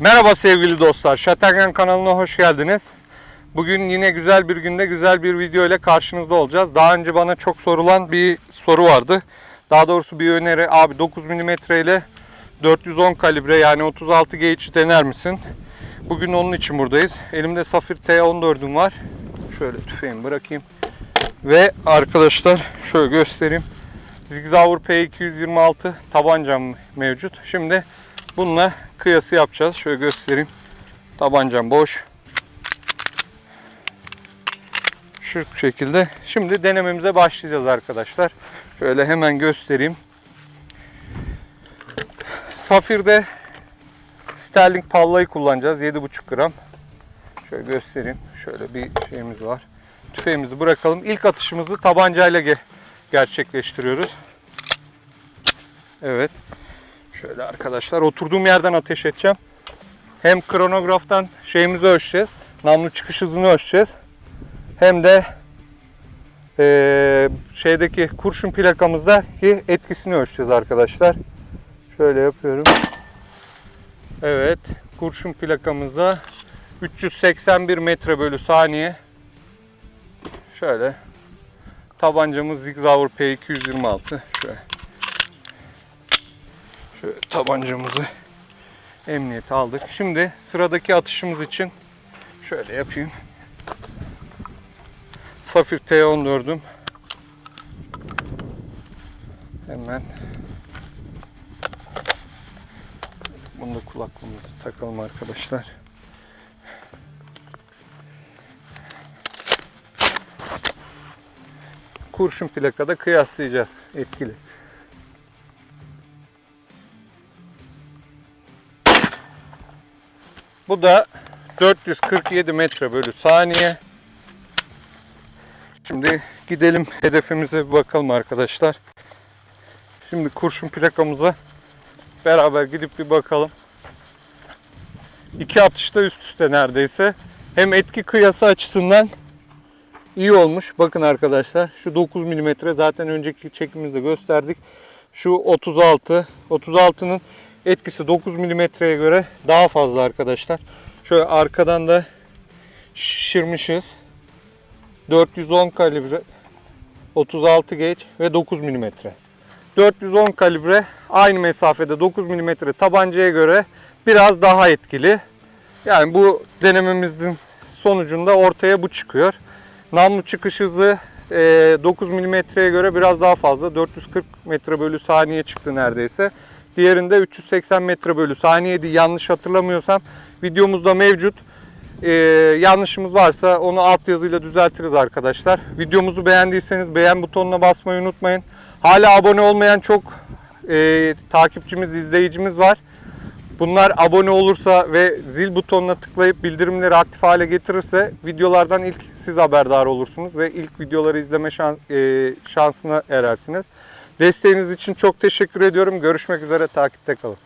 Merhaba sevgili dostlar. Şatengen kanalına hoş geldiniz. Bugün yine güzel bir günde güzel bir video ile karşınızda olacağız. Daha önce bana çok sorulan bir soru vardı. Daha doğrusu bir öneri. Abi 9 mm ile 410 kalibre yani 36 gauge dener misin? Bugün onun için buradayız. Elimde Safir T14'üm var. Şöyle tüfeğimi bırakayım. Ve arkadaşlar şöyle göstereyim. Zigzauer P226 tabancam mevcut. Şimdi bununla kıyası yapacağız. Şöyle göstereyim. Tabancam boş. Şu şekilde. Şimdi denememize başlayacağız arkadaşlar. Şöyle hemen göstereyim. Safir'de Sterling pallayı kullanacağız. 7,5 gram. Şöyle göstereyim. Şöyle bir şeyimiz var. Tüfeğimizi bırakalım. İlk atışımızı tabancayla ge- gerçekleştiriyoruz. Evet. Şöyle arkadaşlar oturduğum yerden ateş edeceğim. Hem kronograftan şeyimizi ölçeceğiz. Namlu çıkış hızını ölçeceğiz. Hem de eee, şeydeki kurşun plakamızdaki etkisini ölçeceğiz arkadaşlar. Şöyle yapıyorum. Evet. Kurşun plakamızda 381 metre bölü saniye. Şöyle. Tabancamız Zigzauer P226. Şöyle. Şöyle tabancamızı emniyete aldık. Şimdi sıradaki atışımız için şöyle yapayım. Safir T14'üm. Hemen bunu da kulaklığımızı takalım arkadaşlar. Kurşun plakada kıyaslayacağız etkili. Bu da 447 metre bölü saniye. Şimdi gidelim hedefimize bir bakalım arkadaşlar. Şimdi kurşun plakamıza beraber gidip bir bakalım. İki atışta üst üste neredeyse. Hem etki kıyası açısından iyi olmuş. Bakın arkadaşlar şu 9 mm zaten önceki çekimimizde gösterdik. Şu 36. 36'nın etkisi 9 mm'ye göre daha fazla arkadaşlar. Şöyle arkadan da şişirmişiz. 410 kalibre 36 gauge ve 9 mm. 410 kalibre aynı mesafede 9 mm tabancaya göre biraz daha etkili. Yani bu denememizin sonucunda ortaya bu çıkıyor. Namlu çıkış hızı e, 9 mm'ye göre biraz daha fazla. 440 metre bölü saniye çıktı neredeyse. Diğerinde 380 metre bölü saniyeydi yanlış hatırlamıyorsam. Videomuzda mevcut. E, yanlışımız varsa onu altyazıyla düzeltiriz arkadaşlar. Videomuzu beğendiyseniz beğen butonuna basmayı unutmayın. Hala abone olmayan çok e, takipçimiz, izleyicimiz var. Bunlar abone olursa ve zil butonuna tıklayıp bildirimleri aktif hale getirirse videolardan ilk siz haberdar olursunuz ve ilk videoları izleme şans, e, şansına erersiniz. Desteğiniz için çok teşekkür ediyorum. Görüşmek üzere takipte kalın.